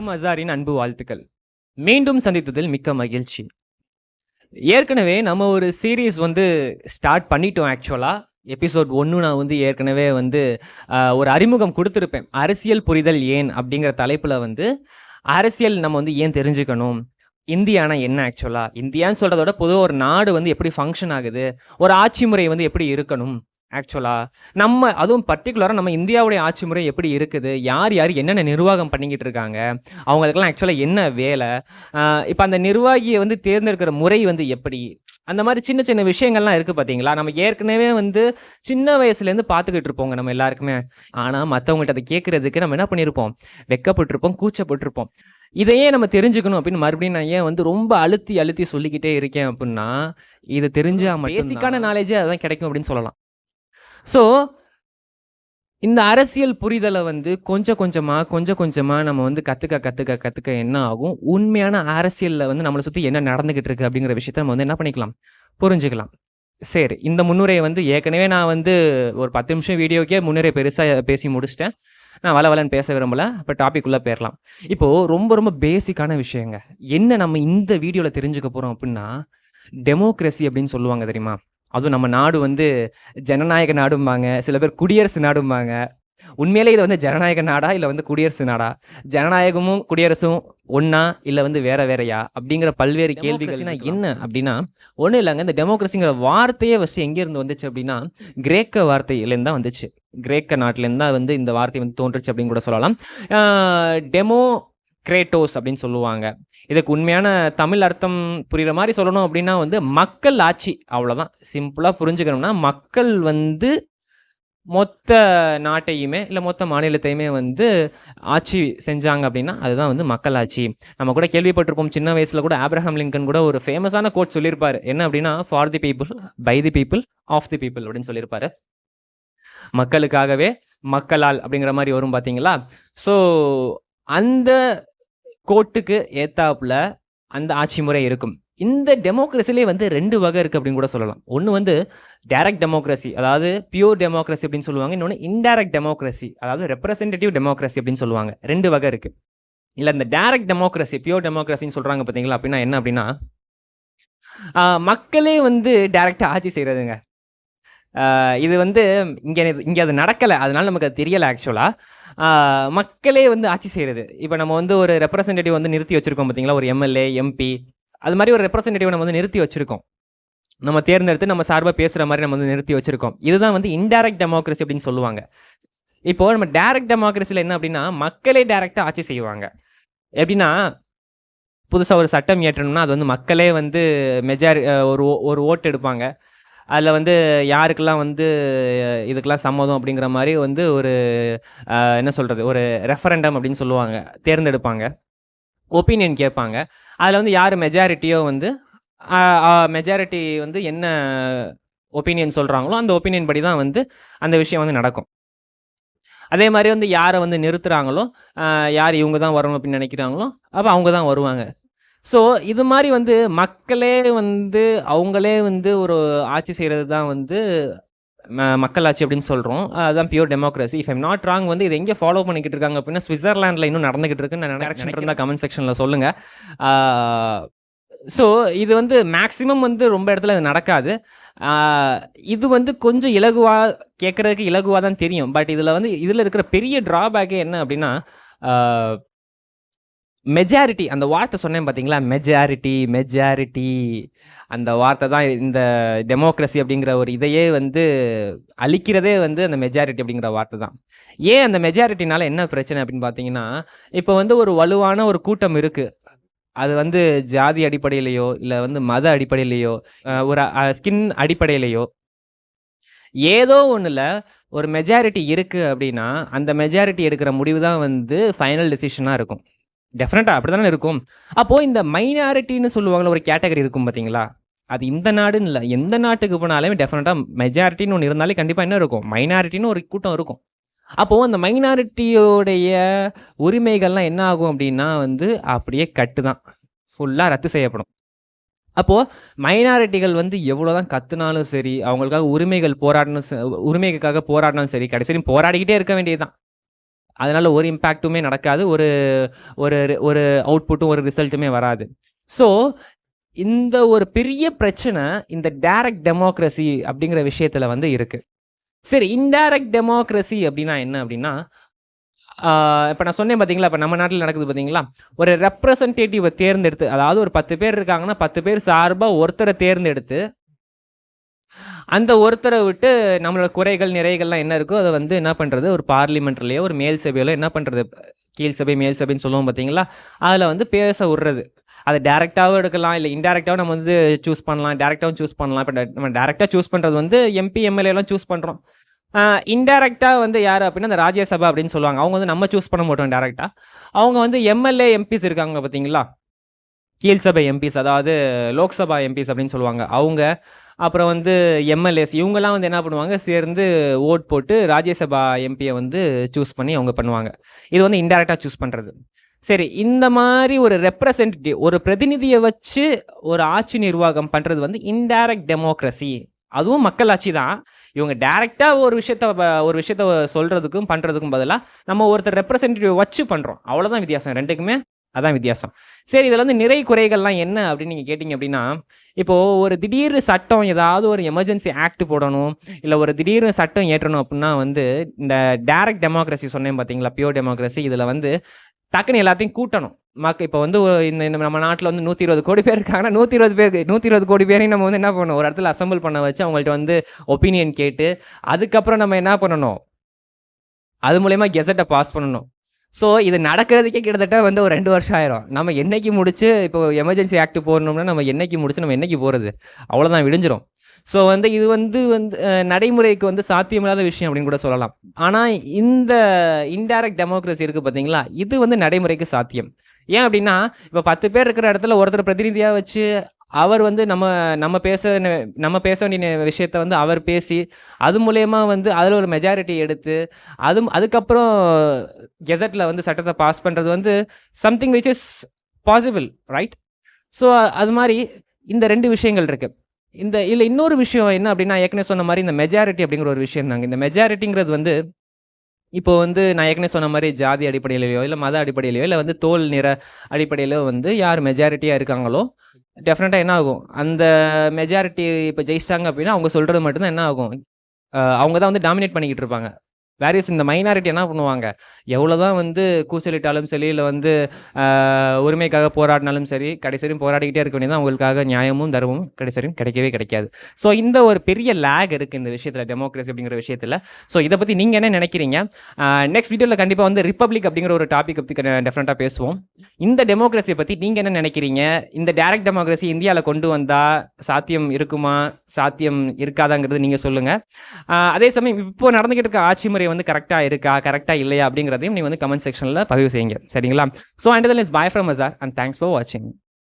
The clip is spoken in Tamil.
அனைவருக்கும் அசாரின் அன்பு வாழ்த்துக்கள். மீண்டும் சந்தித்ததில் மிக்க மகிழ்ச்சி. ஏற்கனவே நம்ம ஒரு சீரீஸ் வந்து ஸ்டார்ட் பண்ணிட்டோம் ஆக்சுவலாக எபிசோட் ஒன்று நான் வந்து ஏற்கனவே வந்து ஒரு அறிமுகம் கொடுத்துருப்பேன். அரசியல் புரிதல் ஏன் அப்படிங்கிற தலைப்பில் வந்து அரசியல் நம்ம வந்து ஏன் தெரிஞ்சுக்கணும்? இந்தியானா என்ன ஆக்சுவலாக இந்தியான்னு சொல்கிறதோட பொதுவாக ஒரு நாடு வந்து எப்படி ஃபங்க்ஷன் ஆகுது? ஒரு ஆட்சி முறை வந்து எப்படி இருக்கணும்? ஆக்சுவலாக நம்ம அதுவும் பர்டிகுலராக நம்ம இந்தியாவுடைய ஆட்சி முறை எப்படி இருக்குது? யார் யார் என்னென்ன நிர்வாகம் பண்ணிக்கிட்டு இருக்காங்க? அவங்களுக்கெல்லாம் ஆக்சுவலாக என்ன வேலை? இப்போ அந்த நிர்வாகியை வந்து தேர்ந்தெடுக்கிற முறை வந்து எப்படி? அந்த மாதிரி சின்ன சின்ன விஷயங்கள்லாம் இருக்குது பார்த்தீங்களா நம்ம ஏற்கனவே வந்து சின்ன வயசுலேருந்து பார்த்துக்கிட்டு இருப்போங்க நம்ம எல்லாருக்குமே. ஆனால் மற்றவங்கள்ட்ட அதை கேட்குறதுக்கு நம்ம என்ன பண்ணியிருப்போம் வெக்கப்பட்டிருப்போம் கூச்சப்பட்டிருப்போம். இதையே நம்ம தெரிஞ்சுக்கணும் அப்படின்னு மறுபடியும் நான் ஏன் வந்து ரொம்ப அழுத்தி அழுத்தி சொல்லிக்கிட்டே இருக்கேன் அப்படின்னா இது தெரிஞ்சா பேசிக்கான நாலேஜே அதான் கிடைக்கும் அப்படின்னு சொல்லலாம். ஸோ இந்த அரசியல் புரிதலை வந்து கொஞ்சம் கொஞ்சமாக கொஞ்சம் கொஞ்சமாக நம்ம வந்து கற்றுக்க கற்றுக்க கற்றுக்க என்ன ஆகும்? உண்மையான அரசியலில் வந்து நம்மளை சுற்றி என்ன நடந்துக்கிட்டு இருக்கு அப்படிங்கிற விஷயத்த நம்ம வந்து என்ன பண்ணிக்கலாம்? புரிஞ்சுக்கலாம். சரி இந்த முன்னுரையை வந்து ஏற்கனவே நான் வந்து ஒரு பத்து நிமிஷம் வீடியோக்கே முன்னுரை பெருசாக பேசி முடிச்சிட்டேன். நான் வள வளன்னு பேச விரும்பல. இப்போ டாபிக் உள்ளே போயிடலாம் இப்போது ரொம்ப ரொம்ப பேசிக்கான விஷயங்க. என்ன நம்ம இந்த வீடியோவில் தெரிஞ்சுக்க போகிறோம் அப்படின்னா டெமோக்ரஸி அப்படின்னு சொல்லுவாங்க தெரியுமா? அதுவும் நம்ம நாடு வந்து ஜனநாயக நாடும்பாங்க. சில பேர் குடியரசு நாடும்பாங்க. உண்மையிலே இது வந்து ஜனநாயக நாடா இல்லை வந்து குடியரசு நாடா? ஜனநாயகமும் குடியரசும் ஒண்ணா இல்லை வந்து வேற வேறயா? அப்படிங்கிற பல்வேறு கேள்விகள் என்ன அப்படின்னா ஒன்றும் இல்லைங்க இந்த டெமோக்ரஸிங்கிற வார்த்தையே ஃபஸ்ட்டு எங்கேருந்து வந்துச்சு அப்படின்னா கிரேக்க வார்த்தையிலேருந்து தான் வந்துச்சு. கிரேக்க நாட்டிலேருந்து தான் வந்து இந்த வார்த்தை வந்து தோன்றுச்சு அப்படின்னு கூட சொல்லலாம். டெமோ கிரேட்டோஸ் அப்படின்னு சொல்லுவாங்க. இதுக்கு உண்மையான தமிழ் அர்த்தம் புரிகிற மாதிரி சொல்லணும் அப்படின்னா வந்து மக்கள் ஆட்சி அவ்வளோதான் சிம்பிளாக புரிஞ்சுக்கணும்னா மக்கள் வந்து மொத்த நாட்டையுமே இல்லை மொத்த மாநிலத்தையுமே வந்து ஆட்சி செஞ்சாங்க அப்படின்னா அதுதான் வந்து மக்கள் ஆட்சி. நம்ம கூட கேள்விப்பட்டிருப்போம் சின்ன வயசில் கூட ஆப்ரஹாம் லிங்கன் கூட ஒரு ஃபேமஸான கோட் சொல்லியிருப்பார். என்ன அப்படின்னா for the people by the people of the people அப்படின்னு சொல்லியிருப்பாரு. மக்களுக்காகவே மக்களால் அப்படிங்கிற மாதிரி வரும் பார்த்தீங்களா ஸோ அந்த கோட்டுக்கு ஏத்தாப்புல அந்த ஆட்சி முறை இருக்கும். இந்த டெமோக்ரஸிலே வந்து ரெண்டு வகை இருக்குது அப்படின்னு கூட சொல்லலாம். ஒன்று வந்து டைரக்ட் டெமோக்ரஸி அதாவது பியூர் டெமோக்ரஸி அப்படின்னு சொல்லுவாங்க. இன்னொன்று இன்டைரக்ட் டெமோக்ரஸி அதாவது ரெப்ரசன்டேட்டிவ் டெமோக்ரஸி அப்படின்னு சொல்லுவாங்க. ரெண்டு வகை இருக்குது இல்லை இந்த டைரக்ட் டெமோக்ரஸி பியூர் டெமோக்ரஸின்னு சொல்கிறாங்க பார்த்தீங்களா அப்படின்னா என்ன அப்படின்னா மக்களே வந்து டைரெக்டாக ஆட்சி செய்கிறதுங்க இது வந்து இங்கே இங்கே அது நடக்கலை. அதனால நமக்கு அது தெரியலை ஆக்சுவலாக மக்களே வந்து ஆட்சி செய்கிறது இப்போ நம்ம வந்து ஒரு ரெப்ரசன்டேட்டிவ் வந்து நிறுத்தி வச்சுருக்கோம் பார்த்தீங்களா ஒரு எம்எல்ஏ எம்பி அது மாதிரி ஒரு ரெப்ரசன்டேட்டிவ் நம்ம வந்து நிறுத்தி வச்சுருக்கோம். நம்ம தேர்ந்தெடுத்து நம்ம சார்பாக பேசுகிற மாதிரி நம்ம வந்து நிறுத்தி வச்சுருக்கோம். இதுதான் வந்து இன்டைரக்ட் டெமோக்ரஸி அப்படின்னு சொல்லுவாங்க. இப்போது நம்ம டைரக்ட் டெமோக்ரஸியில் என்ன அப்படின்னா மக்களே டைரெக்டாக ஆட்சி செய்வாங்க. எப்படின்னா புதுசாக ஒரு சட்டம் இயற்றணும்னா அது வந்து மக்களே வந்து மெஜாரி ஒரு ஓ- ஒரு ஓட்டு எடுப்பாங்க. அதில் வந்து யாருக்கெல்லாம் வந்து இதுக்கெல்லாம் சம்மதம் அப்படிங்கிற மாதிரி வந்து ஒரு என்ன சொல்கிறது ஒரு ரெஃபரண்டம் அப்படின்னு சொல்லுவாங்க தேர்ந்தெடுப்பாங்க. ஒப்பீனியன் கேட்பாங்க. அதில் வந்து யார் மெஜாரிட்டியோ வந்து மெஜாரிட்டி வந்து என்ன ஒப்பீனியன் சொல்கிறாங்களோ அந்த ஒப்பீனியன் படி தான் வந்து அந்த விஷயம் வந்து நடக்கும். அதே மாதிரி வந்து யாரை வந்து நிறுத்துகிறாங்களோ யார் இவங்க தான் வரணும் அப்படின்னு நினைக்கிறாங்களோ அப்போ அவங்க தான் வருவாங்க. ஸோ இது மாதிரி வந்து மக்களே வந்து அவங்களே வந்து ஒரு ஆட்சி செய்கிறது தான் வந்து ம- மக்களாட்சி அப்படின்னு சொல்கிறோம் அதுதான் pure democracy if am not wrong வந்து இதை எங்கே ஃபாலோ பண்ணிக்கிட்டு இருக்காங்க அப்படின்னா சுவிட்சர்லாண்டில் இன்னும் நடந்துகிட்டு இருக்குன்னு நான் நினைக்கிறேன். இருந்தால் கமெண்ட் செக்ஷனில் சொல்லுங்கள் ஸோ இது வந்து மேக்ஸிமம் வந்து ரொம்ப இடத்துல இது நடக்காது. ஆஹ் இது வந்து கொஞ்சம் இலகுவாக கேட்குறதுக்கு இலகுவாக தான் தெரியும். பட் இதில் வந்து இதில் இருக்கிற பெரிய ட்ராபேக்கே என்ன அப்படின்னா மெஜாரிட்டி அந்த வார்த்தை சொன்னேன் பார்த்தீங்களா மெஜாரிட்டி மெஜாரிட்டி அந்த வார்த்தை தான் இந்த டெமோக்ரஸி அப்படிங்கிற ஒரு இதையே வந்து அழிக்கிறதே வந்து அந்த மெஜாரிட்டி அப்படிங்கிற வார்த்தை தான். ஏன் அந்த மெஜாரிட்டினால என்ன பிரச்சனை அப்படின்னு பார்த்தீங்கன்னா இப்போ வந்து ஒரு வலுவான ஒரு கூட்டம் இருக்குது அது வந்து ஜாதி அடிப்படையிலையோ இல்லை வந்து மத அடிப்படையிலையோ ஒரு ஸ்கின் அடிப்படையிலையோ ஏதோ ஒன்றில் ஒரு மெஜாரிட்டி இருக்குது அப்படின்னா அந்த மெஜாரிட்டி எடுக்கிற முடிவு தான் வந்து ஃபைனல் டெசிஷனாக இருக்கும். டெஃபினட்டாக அப்படி தானே இருக்கும்? அப்போது இந்த மைனாரிட்டின்னு சொல்லுவாங்களே ஒரு கேட்டகரி இருக்கும் பார்த்தீங்களா அது இந்த நாடுன்னு இல்லை எந்த நாட்டுக்கு போனாலுமே டெஃபினட்டாக மெஜாரிட்டின்னு ஒன்று இருந்தாலே கண்டிப்பாக என்ன இருக்கும்? மைனாரிட்டின்னு ஒரு கூட்டம் இருக்கும். அப்போது அந்த மைனாரிட்டியோடைய உரிமைகள்லாம் என்ன ஆகும் அப்படின்னா வந்து அப்படியே கட்டு தான் ஃபுல்லாக ரத்து செய்யப்படும். அப்போது மைனாரிட்டிகள் வந்து எவ்வளோ தான் கத்துனாலும் சரி அவங்களுக்காக உரிமைகள் போராடணும் உரிமைகளுக்காக போராடினாலும் சரி கடைசியும் போராடிக்கிட்டே இருக்க வேண்டியது தான் அதனால் ஒரு இம்பேக்ட்டுமே நடக்காது ஒரு ஒரு ஒரு அவுட்புட்டும் ஒரு ரிசல்ட்டுமே வராது. ஸோ இந்த ஒரு பெரிய பிரச்சனை இந்த டைரக்ட் டெமோக்ரஸி அப்படிங்கிற விஷயத்தில் வந்து இருக்குது சரி இன்டைரக்ட் டெமோக்ரஸி அப்படின்னா என்ன அப்படின்னா இப்போ நான் சொன்னேன் பார்த்தீங்களா இப்போ நம்ம நாட்டில் நடக்குது பார்த்தீங்களா ஒரு ரெப்ரசன்டேட்டிவை தேர்ந்தெடுத்து அதாவது ஒரு பத்து பேர் இருக்காங்கன்னா பத்து பேர் சார்பாக ஒருத்தரை தேர்ந்தெடுத்து அந்த ஒருத்தரை விட்டு நம்மளோட குறைகள் நிறைகள்லாம் என்ன இருக்கோ அதை வந்து என்ன பண்ணுறது ஒரு பார்லிமெண்ட்லேயோ ஒரு மேல் சபையிலோ என்ன பண்ணுறது கீழ் சபை மேல் சபைன்னு சொல்லுவோம் பார்த்தீங்களா? அதில் வந்து பேச விடுறது. அதை டேரெக்டாகவும் எடுக்கலாம் இல்லை இன்டெரக்டாகவும் நம்ம வந்து சூஸ் பண்ணலாம் டேரெக்டாகவும் சூஸ் பண்ணலாம். இப்போ நம்ம டேரெக்டாக சூஸ் பண்ணுறது வந்து எம்பி எம்எல்ஏலாம் சூஸ் பண்ணுறோம் இன்டெரக்டாக வந்து யார் அப்படின்னா அந்த ராஜ்யசபா அப்படின்னு சொல்லுவாங்க. அவங்க வந்து நம்ம சூஸ் பண்ண மாட்டோம் டேரெக்டாக அவங்க வந்து எம்எல்ஏ எம்பிஸ் இருக்காங்க பார்த்தீங்களா? கீழ் சபை எம்பிஸ் அதாவது லோக்சபா எம்பிஸ் அப்படின்னு சொல்லுவாங்க. அவங்க அப்புறம் வந்து எம்எல்ஏஸ் இவங்கெல்லாம் வந்து என்ன பண்ணுவாங்க? சேர்ந்து ஓட் போட்டு ராஜ்யசபா எம்பியை வந்து சூஸ் பண்ணி அவங்க பண்ணுவாங்க. இது வந்து இன்டெரக்டாக சூஸ் பண்ணுறது சரி இந்த மாதிரி ஒரு ரெப்ரசன்டேட்டிவ் ஒரு பிரதிநிதியை வச்சு ஒரு ஆட்சி நிர்வாகம் பண்ணுறது வந்து இன்டைரக்ட் டெமோக்ரஸி அதுவும் மக்களாட்சி தான். இவங்க டைரெக்டாக ஒரு விஷயத்த ஒரு விஷயத்த சொல்கிறதுக்கும் பண்ணுறதுக்கும் பதிலாக நம்ம ஒருத்தர் ரெப்ரசன்டேட்டிவ் வச்சு பண்ணுறோம் அவ்வளோதான் வித்தியாசம். ரெண்டுக்குமே அதான் வித்தியாசம். சரி இதில் வந்து நிறை குறைகள்லாம் என்ன அப்படின்னு நீங்கள் கேட்டிங்க அப்படின்னா இப்போது ஒரு திடீர் சட்டம் ஏதாவது ஒரு எமர்ஜென்சி ஆக்ட் போடணும் இல்லை ஒரு திடீர் சட்டம் ஏற்றணும் அப்படின்னா வந்து இந்த டைரக்ட் டெமோக்ரஸி சொன்னேன் பார்த்தீங்களா பியூர் டெமோக்ரஸி இதில் வந்து டக்குன்னு எல்லாத்தையும் கூட்டணும். மக்க இப்போ வந்து இந்த நம்ம நாட்டில் வந்து நூற்றி இருபது கோடி பேர் இருக்காங்கன்னா நூற்றி இருபது பேருக்கு நூற்றி இருபது கோடி பேரையும் நம்ம வந்து என்ன பண்ணணும்? ஒரு இடத்துல அசம்பிள் பண்ண வச்சு அவங்கள்ட்ட வந்து ஒப்பீனியன் கேட்டு அதுக்கப்புறம் நம்ம என்ன பண்ணணும்? அது மூலயமா கெசட்டை பாஸ் பண்ணணும். ஸோ இது நடக்கிறதுக்கே கிட்டத்தட்ட வந்து ஒரு ரெண்டு வருஷம் ஆயிரும். நம்ம என்னைக்கு முடிச்சு இப்போ எமர்ஜென்சி ஆக்ட் போடணும்னா நம்ம என்னைக்கு முடிச்சு நம்ம என்னைக்கு போகிறது அவ்வளோதான் விடிஞ்சிரும். ஸோ வந்து இது வந்து வந்து நடைமுறைக்கு வந்து சாத்தியமில்லாத விஷயம் அப்படின்னு கூட சொல்லலாம். ஆனால் இந்த இன்டைரக்ட் டெமோக்ரஸி இருக்குது பார்த்தீங்களா இது வந்து நடைமுறைக்கு சாத்தியம். ஏன் அப்படின்னா இப்போ பத்து பேர் இருக்கிற இடத்துல ஒருத்தர் பிரதிநிதியாக வச்சு அவர் வந்து நம்ம நம்ம பேச நம்ம பேச வேண்டிய விஷயத்த வந்து அவர் பேசி அது மூலயமா வந்து அதில் ஒரு மெஜாரிட்டி எடுத்து அது அதுக்கப்புறம் கெசட்டில் வந்து சட்டத்தை பாஸ் பண்ணுறது வந்து something which is possible right so அது மாதிரி இந்த ரெண்டு விஷயங்கள் இருக்குது இந்த இல்லை இன்னொரு விஷயம் என்ன அப்படின்னா ஏற்கனவே சொன்ன மாதிரி இந்த மெஜாரிட்டி அப்படிங்கிற ஒரு விஷயம் தாங்க. இந்த மெஜாரிட்டிங்கிறது வந்து இப்போ வந்து நான் ஏற்கனவே சொன்ன மாதிரி ஜாதி அடிப்படையிலையோ இல்லை மத அடிப்படையிலையோ இல்லை வந்து தோல் நிற அடிப்படையிலோ வந்து யார் மெஜாரிட்டியாக இருக்காங்களோ டெஃபினட்டாக என்ன ஆகும்? அந்த மெஜாரிட்டி இப்போ ஜெயிச்சிட்டாங்க அப்படின்னா அவங்க சொல்கிறது மட்டும்தான் என்ன ஆகும்? அவங்க தான் வந்து டாமினேட் பண்ணிக்கிட்டு இருப்பாங்க. வேரியஸ் இந்த மைனாரிட்டி என்ன பண்ணுவாங்க? எவ்வளோ தான் வந்து கூச்சலிட்டாலும் சரி இல்லை வந்து உரிமைக்காக போராடினாலும் சரி கடைசரியும் போராடிக்கிட்டே இருக்க வேண்டியது அவங்களுக்காக நியாயமும் தர்மமும் கடைசரியும் கிடைக்கவே கிடைக்காது. ஸோ இந்த ஒரு பெரிய லேக் இருக்குது இந்த விஷயத்தில் டெமோக்ரஸி அப்படிங்கிற விஷயத்தில். ஸோ இதை பற்றி நீங்கள் என்ன நினைக்கிறீங்க? நெக்ஸ்ட் வீடியோவில் கண்டிப்பாக வந்து ரிப்பப்ளிக் அப்படிங்கிற ஒரு டாபிக் பற்றி டெஃபினட்டாக பேசுவோம். இந்த டெமோக்ரஸியை பற்றி நீங்கள் என்ன நினைக்கிறீங்க? இந்த டைரக்ட் டெமோக்ரஸி இந்தியாவில் கொண்டு வந்தால் சாத்தியம் இருக்குமா? சாத்தியம் இருக்காதாங்கிறது நீங்கள் சொல்லுங்கள் அதே சமயம் இப்போ நடந்துகிட்டு இருக்க ஆட்சி முறை வந்து கரெக்டாக இருக்கா கரெக்டாக இல்லையா அப்படிங்கிறதையும் நீங்கள் வந்து கமெண்ட் செக்ஷனில் பதிவு செய்யுங்க. சரிங்களா? So and is bye from Azhar and thanks for வாட்சிங்